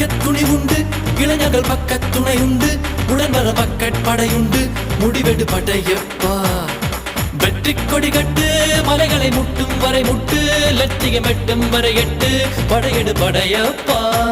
படிக்க துணி உண்டு. இளைஞர்கள் பக்கத் துணை உண்டு. உடன் வர பக்கட் படையுண்டு முடிவெடு படையப்பா. வெற்றி கொடி கட்டு மலைகளை முட்டும் வரை முட்டு. லட்சியம் எட்டும் வரை எட்டு. படையெடு படையப்பா.